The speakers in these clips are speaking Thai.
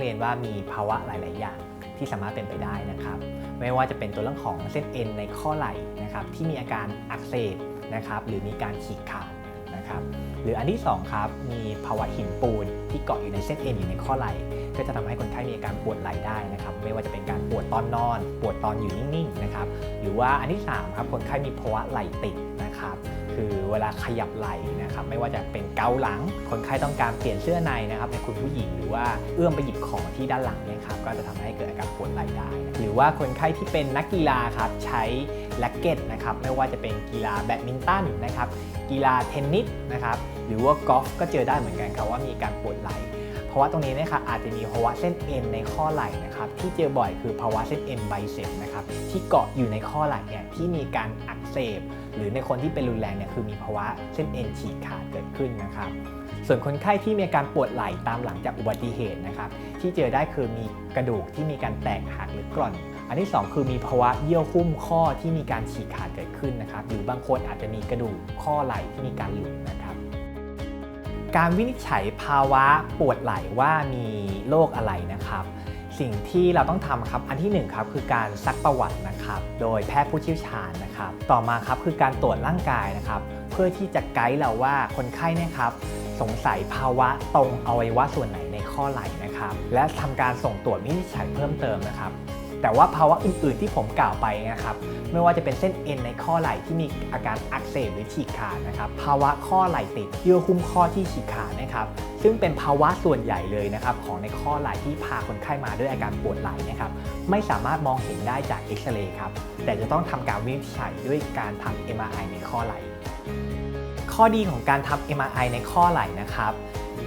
เรียนว่ามีภาวะหลาย ๆ อย่างที่สามารถเป็นไปได้นะครับ ไม่ว่าจะเป็นตัวเรื่องของเส้นเอ็นในข้อไหล่นะครับที่มีอาการอักเสบนะครับหรือมีการฉีกขาดนะครับหรืออันที่สองครับมีภาวะหินปูนที่เกาะอยู่ในเส้นเอ็นอยู่ในข้อไหล่ก็จะทำให้คนไข้มีอาการปวดไหล่ได้นะครับ ไม่ว่าจะเป็นการปวดตอนนอน ปวดตอนอยู่นิ่ง ๆ นะครับ หรือว่าอันที่3ครับคนไข้มีภาวะไหล่ติดนะครับ คือเวลาขยับไหล่นะครับไม่ว่าจะเป็นเกาหลัง คนไข้ต้องการเปลี่ยนเสื้อในนะครับในคุณผู้หญิงหรือว่าเอื้อมไปหยิบของที่ด้านหลังเนี่ยครับก็จะทำให้เกิดอาการปวดไหล่ได้ หรือว่าคนไข้ที่เป็นนักกีฬาครับใช้แร็กเก็ตนะครับไม่ว่าจะเป็นกีฬาแบดมินตันนะครับกีฬาเทนนิสนะครับหรือว่ากอล์ฟก็เจอได้เหมือนกันครับว่ามีการปวดไหล่ ภาวะตรงนี้นะครับอาจจะมีภาวะเส้นเอ็นในข้อไหล่นะครับที่เจอบ่อยคือภาวะเส้นเอ็นไบเซปนะครับที่เกาะอยู่ในข้อไหล่เนี่ยที่มีการอักเสบ หรือในคนที่เป็นรุนแรงเนี่ยคือมีภาวะเส้นเอ็นฉีกขาดเกิดขึ้นนะครับส่วนคนไข้ที่มีอาการปวดไหล่ตามหลังจากอุบัติเหตุนะครับที่เจอได้คือมีกระดูกที่มีการแตกหักหรือกร่อน อันที่ 2 คือมีภาวะเยื่อหุ้มข้อที่มีการฉีกขาดเกิดขึ้นนะครับหรือบางคนอาจจะมีกระดูกข้อไหล่ที่มีการหลุดนะครับ การวินิจฉัยภาวะปวดไหล่ว่ามีโรคอะไรนะครับ สิ่งที่เราต้องทำครับอันที่1ครับคือการซักประวัตินะครับ โดยแพทย์ผู้เชี่ยวชาญนะครับ ต่อมาครับคือการตรวจร่างกายนะครับ เพื่อที่จะไกด์เราว่าคนไข้เนี่ยครับ สงสัยภาวะตรงอวัยวะส่วนไหนในข้อไหล่นะครับ และทำการส่งตรวจวินิจฉัยเพิ่มเติมนะครับ แต่ว่าภาวะอื่นๆที่ผมกล่าวไปนะครับไม่ว่าจะเป็นเส้นเอ็นในข้อไหล่ที่มีอาการอักเสบหรือฉีกขาดนะครับภาวะข้อไหล่ติดเยื่อหุ้มข้อที่ฉีกขาดนะครับซึ่งเป็นภาวะส่วนใหญ่เลยนะครับของในข้อไหล่ที่พาคนไข้มาด้วยอาการปวดไหล่นะครับไม่สามารถมองเห็นได้จากเอ็กซเรย์ครับแต่จะต้องทำการวินิจฉัยด้วยการทำ MRI ในข้อไหล่ข้อดีของการทำ MRI ในข้อไหล่นะครับ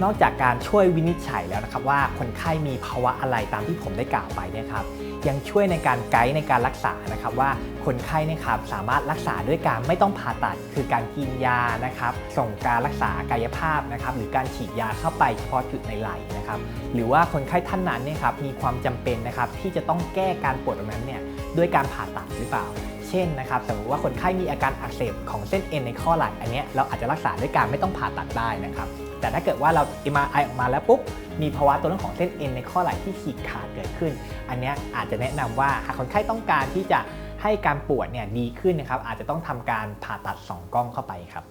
นอกจากการช่วยวินิจฉัยแล้วนะครับว่าคนไข้มีภาวะอะไรตามที่ผมได้กล่าวไปเนะครับยังช่วยในการไกด์ในการรักษานะครับว่าคนไข้เนะครับสามารถรักษาด้วยการไม่ต้องผ่าตัด คือการกินยานะครับส่งการรักษากายภาพนะครับหรือการฉีดยาเข้าไปเฉพาะจุดในไหล่นะครับหรือว่าคนไข้ท่านนั้นเนี่ยครับมีความจำเป็นนะครับที่จะต้องแก้การปวดตรงนั้นเนี่ยด้วยการผ่าตัดหรือเปล่า เช่นนะครับสมมติว่าคนไข้มีอาการอักเสบของเส้นเอ็นในข้อไหล่อันนี้เราอาจจะรักษาด้วยการไม่ต้องผ่าตัดได้นะครับแต่ถ้าเกิดว่าเรา MRI ออกมาแล้วปุ๊บมีภาวะตัวเรื่องของเส้นเอ็นในข้อไหล่ที่ฉีกขาดเกิดขึ้น อันนี้อาจจะแนะนำว่าหากคนไข้ต้องการที่จะให้การปวดเนี่ยดีขึ้นนะครับอาจจะต้องทำการผ่าตัดสองกล้องเข้าไปครับ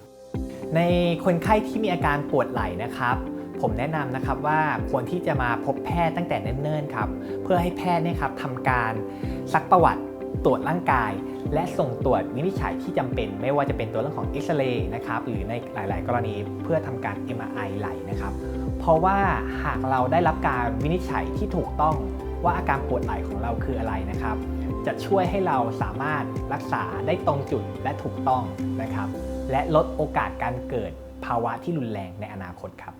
ในคนไข้ที่มีอาการปวดไหล่นะครับผมแนะนำนะครับว่าควรที่จะมาพบแพทย์ตั้งแต่เนิ่นๆครับเพื่อให้แพทย์เนี่ยครับทำการซักประวัติตรวจร่างกาย และส่งตรวจวินิจฉัยที่จำเป็น ไม่ว่าจะเป็นตัวเรื่องของเอ็กซเรย์นะครับหรือในหลาย ๆ กรณีเพื่อทำการ MRI ไหลนะครับ เพราะว่าหากเราได้รับการวินิจฉัยที่ถูกต้องว่าอาการปวดไหล่ของเราคืออะไรนะครับ จะช่วยให้เราสามารถรักษาได้ตรงจุดและถูกต้องนะครับ และลดโอกาสการเกิดภาวะที่รุนแรงในอนาคตครับ